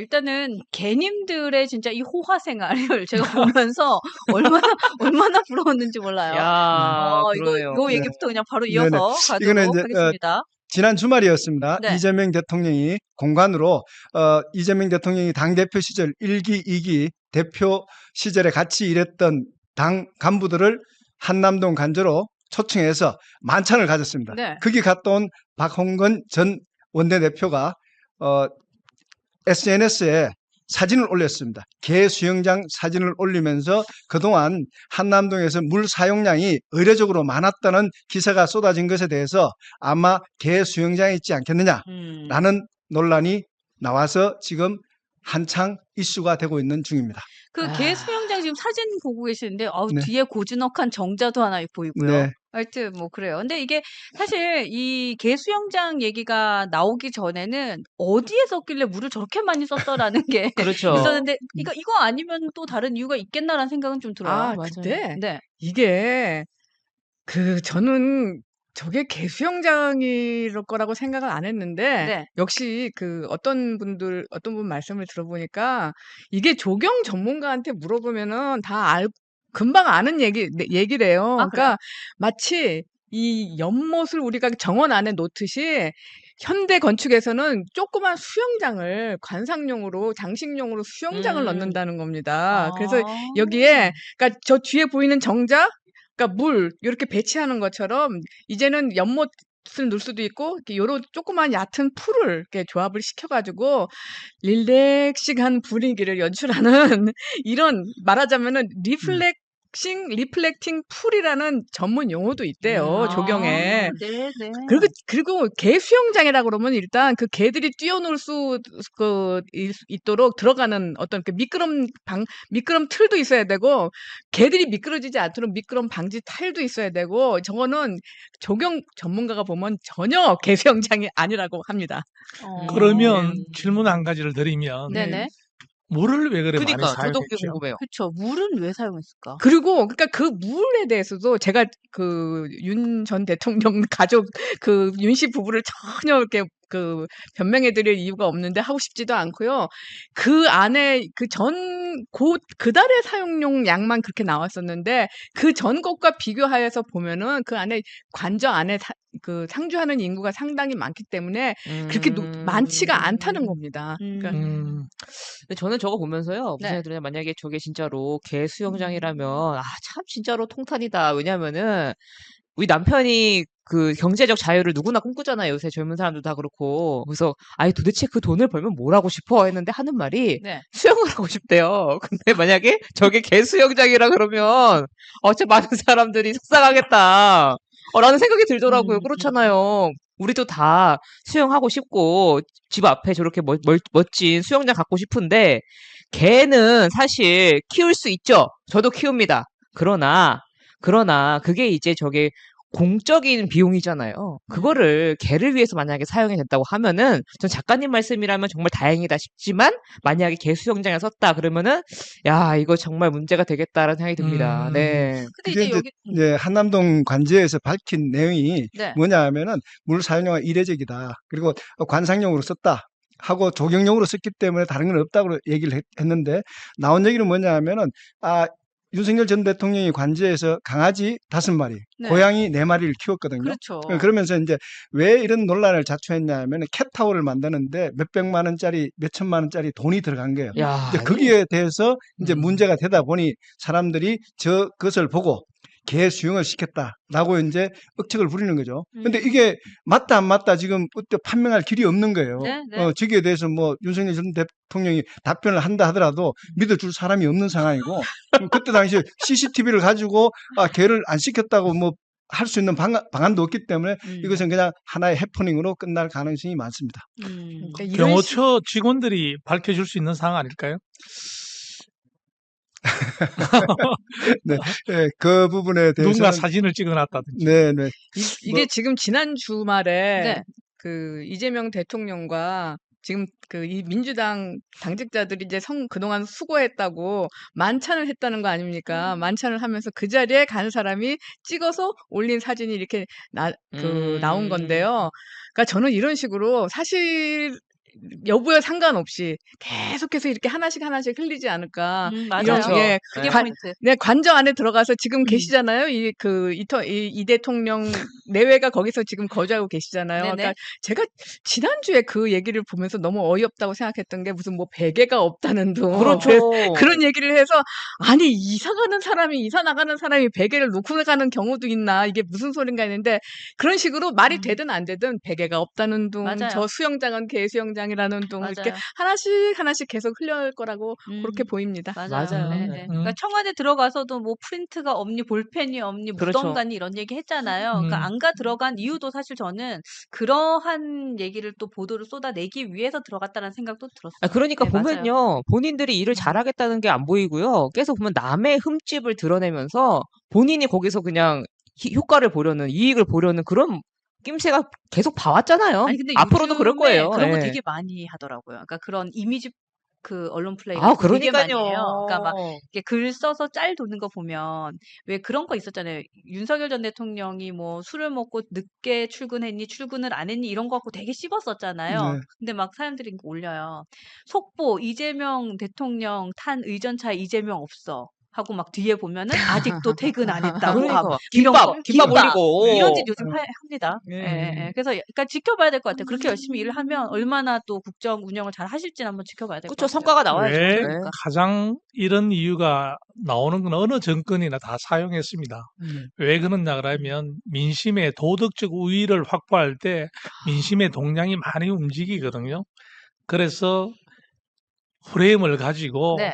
일단은 개님들의 진짜 이 호화 생활을 제가 보면서 얼마나 얼마나 부러웠는지 몰라요. 야, 어, 이거. 이거 네. 얘기부터 그냥 바로. 이어서 가도록 이제, 어, 하겠습니다. 지난 주말이었습니다. 네. 이재명 대통령이 공관으로 어, 이재명 대통령이 당 대표 시절 1기, 2기 대표 시절에 같이 일했던 당 간부들을 한남동 간저로 초청해서 만찬을 가졌습니다. 네. 거기 갔다 온 박홍근 전 원내대표가 어, SNS에 사진을 올렸습니다. 개 수영장 사진을 올리면서 그동안 한남동에서 물 사용량이 의례적으로 많았다는 기사가 쏟아진 것에 대해서 아마 개 수영장에 있지 않겠느냐라는 음. 논란이 나와서 지금 한창 이슈가 되고 있는 중입니다. 그 아. 개 수영장 지금 사진 보고 계시는데 어우 네. 뒤에 고즈넉한 정자도 하나 보이고요. 네. 하여튼 뭐 그래요. 근데 이게 사실 이 개 수영장 얘기가 나오기 전에는 어디에 썼길래 물을 저렇게 많이 썼더라는 게 그렇죠. 있었는데 이거 이거 아니면 또 다른 이유가 있겠나라는 생각은 좀 들어요. 아, 맞아요. 근데 네. 이게 그 저는 저게 개수영장일 거라고 생각을 안 했는데 네. 역시 그 어떤 분들 어떤 분 말씀을 들어보니까 이게 조경 전문가한테 물어보면은 다 알, 금방 아는 얘기 네, 얘기래요. 아? 그러니까 마치 이 연못을 우리가 정원 안에 놓듯이 현대 건축에서는 조그만 수영장을 관상용으로 장식용으로 수영장을 음. 넣는다는 겁니다. 그래서 아. 여기에 그러니까 저 뒤에 보이는 정자 그러니까 물 이렇게 배치하는 것처럼 이제는 연못 을 넣을 수도 있고 이렇게 요런 조그만 얕은 풀을 이렇게 조합을 시켜 가지고 릴렉싱한 분위기를 연출하는 이런 말하자면은 리플렉 싱 리플렉팅 풀이라는 전문 용어도 있대요 아, 조경에. 네, 네. 그리고 그리고 개 수영장이라 그러면 일단 그 개들이 뛰어놀 수 그 있도록 들어가는 어떤 그 미끄럼 방 미끄럼 틀도 있어야 되고 개들이 미끄러지지 않도록 미끄럼 방지 타일도 있어야 되고 저거는 조경 전문가가 보면 전혀 개 수영장이 아니라고 합니다. 어. 그러면 질문 한 가지를 드리면 네네. 물을 왜 그래 많이 그러니까 저도 그게 사용했죠? 궁금해요. 그렇죠. 물은 왜 사용했을까? 그리고 그러니까 그 물에 대해서도 제가 그 윤 전 대통령 가족 그 윤 씨 부부를 전혀 이렇게 그 변명해 드릴 이유가 없는데 하고 싶지도 않고요. 그 안에 그 전 곧 그 달의 사용용 양만 그렇게 나왔었는데 그 전 것과 비교하여서 보면은 그 안에 관저 안에 사- 그 상주하는 인구가 상당히 많기 때문에 그렇게 노- 많지가 않다는 겁니다. 그러니까 음, 저는 저거 보면서요. 무슨 네. 드냐 만약에 저게 진짜로 개 수영장이라면 아 참 진짜로 통탄이다. 왜냐면은 우리 남편이 그 경제적 자유를 누구나 꿈꾸잖아요. 요새 젊은 사람들 다 그렇고. 그래서 아니 도대체 그 돈을 벌면 뭘 하고 싶어 했는데 하는 말이 네. 수영을 하고 싶대요. 근데 만약에 저게 개 수영장이라 그러면 어째 많은 사람들이 속상하겠다. 어, 라는 생각이 들더라고요. 음. 그렇잖아요. 우리도 다 수영하고 싶고 집 앞에 저렇게 멋, 멋, 멋진 수영장 갖고 싶은데 개는 사실 키울 수 있죠. 저도 키웁니다. 그러나 그러나 그게 이제 저게 공적인 비용이잖아요. 그거를 개를 위해서 만약에 사용이 됐다고 하면은 전 작가님 말씀이라면 정말 다행이다 싶지만 만약에 개 수영장에 썼다 그러면은 야 이거 정말 문제가 되겠다라는 생각이 듭니다. 음. 네. 근데 이제 이제 여기 음, 이제 한남동 관제에서 밝힌 내용이 네. 뭐냐 하면은 물 사용료가 이례적이다. 그리고 관상용으로 썼다. 하고 조경용으로 썼기 때문에 다른 건 없다고 얘기를 했, 했는데 나온 얘기는 뭐냐 하면은 아 윤석열 전 대통령이 관제에서 강아지 다섯 마리, 네. 고양이 네 마리를 키웠거든요. 그렇죠. 어, 그러면서 이제 왜 이런 논란을 자초했냐 하면 캣타워를 만드는데 몇 백만 원짜리, 몇 천만 원짜리 돈이 들어간 거예요. 야 이제 거기에 대해서 이제 음. 문제가 되다 보니 사람들이 저 그것을 보고 개 수용을 시켰다라고 이제 억측을 부리는 거죠. 근데 음. 이게 맞다 안 맞다 지금 어때 판명할 길이 없는 거예요. 네, 네. 어, 저기에 대해서 뭐 윤석열 전 대통령이 답변을 한다 하더라도 믿어줄 사람이 없는 상황이고 그때 당시 CCTV를 가지고 아 개를 안 시켰다고 뭐 할수 있는 방안, 방안도 없기 때문에 음. 이것은 그냥 하나의 해프닝으로 끝날 가능성이 많습니다. 음. 그러니까 이런 시- 경호처 직원들이 밝혀줄 수 있는 사항 아닐까요? 네, 네, 그 부분에 누군가 대해서는 사진을 찍어놨다든지. 네, 네. 이, 게 지금 지난 주말에 네. 그 이재명 대통령과 지금 그 이 민주당 당직자들이 이제 성 그동안 수고했다고 만찬을 했다는 거 아닙니까? 만찬을 하면서 그 자리에 간 사람이 찍어서 올린 사진이 이렇게 나, 그 음. 나온 건데요. 그러니까 저는 이런 식으로 사실 여부에 상관없이 계속해서 이렇게 하나씩 하나씩 흘리지 않을까. 음, 이런 맞아요. 예, 그게 관- 포인트. 네, 관저 안에 들어가서 지금 음. 계시잖아요. 이, 그, 이, 터- 이, 이 대통령 내외가 거기서 지금 거주하고 계시잖아요. 네네. 그러니까 제가 지난주에 그 얘기를 보면서 너무 어이없다고 생각했던 게 무슨 뭐 베개가 없다는 둥. 그렇죠. 그런 얘기를 해서 아니 이사 가는 사람이 이사 나가는 사람이 베개를 놓고 가는 경우도 있나 이게 무슨 소린가 했는데 그런 식으로 말이 음. 되든 안 되든 베개가 없다는 둥. 저 수영장은 개수영장 이라는 둥 이렇게 맞아요. 하나씩 하나씩 계속 흘려올 거라고 음. 그렇게 보입니다. 맞아요. 맞아요. 네, 음. 네. 그러니까 청와대 들어가서도 뭐 프린트가 없니, 볼펜이 없니, 그렇죠. 무덤가니 이런 얘기 했잖아요. 그러니까 음. 안가 들어간 이유도 사실 저는 그러한 얘기를 또 보도를 쏟아내기 위해서 들어갔다는 생각도 들었어요. 아, 그러니까 네, 맞아요. 보면요. 본인들이 일을 음. 잘하겠다는 게 안 보이고요. 계속 보면 남의 흠집을 드러내면서 본인이 거기서 그냥 히- 효과를 보려는, 이익을 보려는 그런 낌새가 계속 봐왔잖아요. 아니 근데 앞으로도 그럴 거예요. 그런 거 예. 되게 많이 하더라고요. 그러니까 그런 이미지 그 언론 플레이가 아, 되게 많이 그러니까요. 해요. 그러니까 막 이렇게 글 써서 짤 도는 거 보면 왜 그런 거 있었잖아요. 윤석열 전 대통령이 뭐 술을 먹고 늦게 출근했니, 출근을 안 했니 이런 거 갖고 되게 씹었었잖아요. 네. 근데 막 사람들이 올려요. 속보 이재명 대통령 탄 의전차에 이재명 없어. 하고 막 뒤에 보면은 아직도 퇴근 안 했다고 그러니까 하고 막 이런 김밥, 거, 김밥, 김밥. 올리고. 이런 짓 요즘 하- 합니다. 예. 예, 예, 예. 그래서 약간 지켜봐야 될 것 같아요. 그렇게 열심히 일을 하면 얼마나 또 국정 운영을 잘 하실지 한번 지켜봐야 될것 그쵸, 같아요. 성과가 나와야죠. 왜 네. 가장 이런 이유가 나오는 건 어느 정권이나 다 사용했습니다. 왜 그러냐 그러면 민심의 도덕적 우위를 확보할 때 민심의 동량이 많이 움직이거든요. 그래서 프레임을 가지고 네.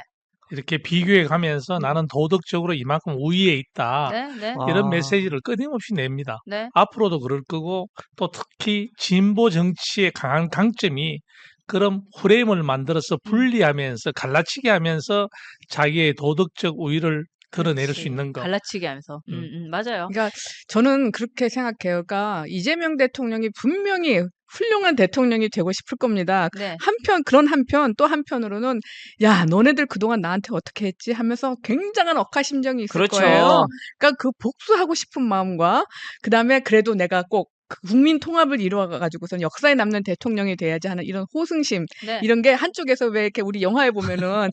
이렇게 비교해 가면서 나는 도덕적으로 이만큼 우위에 있다. 네, 네, 아. 이런 메시지를 끊임없이 냅니다. 네. 앞으로도 그럴 거고 또 특히 진보 정치의 강한 강점이 그런 프레임을 만들어서 분리하면서 갈라치게 하면서 자기의 도덕적 우위를 드러낼 수 그렇지. 있는 거. 갈라치기 하면서. 음, 음. 음, 맞아요. 그러니까 저는 그렇게 생각해요. 그러니까 이재명 대통령이 분명히 훌륭한 대통령이 되고 싶을 겁니다. 네. 한편 그런 한편 또 한편으로는 야 너네들 그동안 나한테 어떻게 했지 하면서 굉장한 억하심정이 있을 그렇죠. 거예요. 그러니까 그 복수하고 싶은 마음과 그 다음에 그래도 내가 꼭그 국민 통합을 이루어 가지고선 역사에 남는 대통령이 돼야지 하는 이런 호승심 네. 이런 게 한쪽에서 왜 이렇게 우리 영화에 보면은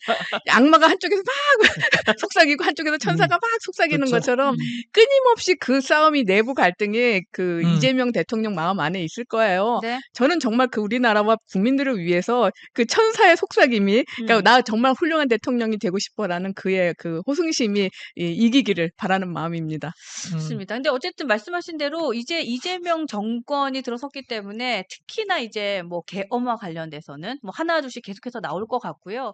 악마가 한쪽에서 막 속삭이고 한쪽에서 천사가 막 속삭이는 그렇죠. 것처럼 끊임없이 그 싸움이 내부 갈등이 그 음. 이재명 대통령 마음 안에 있을 거예요. 네. 저는 정말 그 우리나라와 국민들을 위해서 그 천사의 속삭임이 그러니까 음. 나 정말 훌륭한 대통령이 되고 싶어라는 그의 그 호승심이 이- 이기기를 바라는 마음입니다. 음. 맞습니다. 근데 어쨌든 말씀하신 대로 이제 이재명 정권이 들어섰기 때문에 특히나 이제 뭐 계엄과 관련돼서는 뭐 하나 둘씩 계속해서 나올 것 같고요.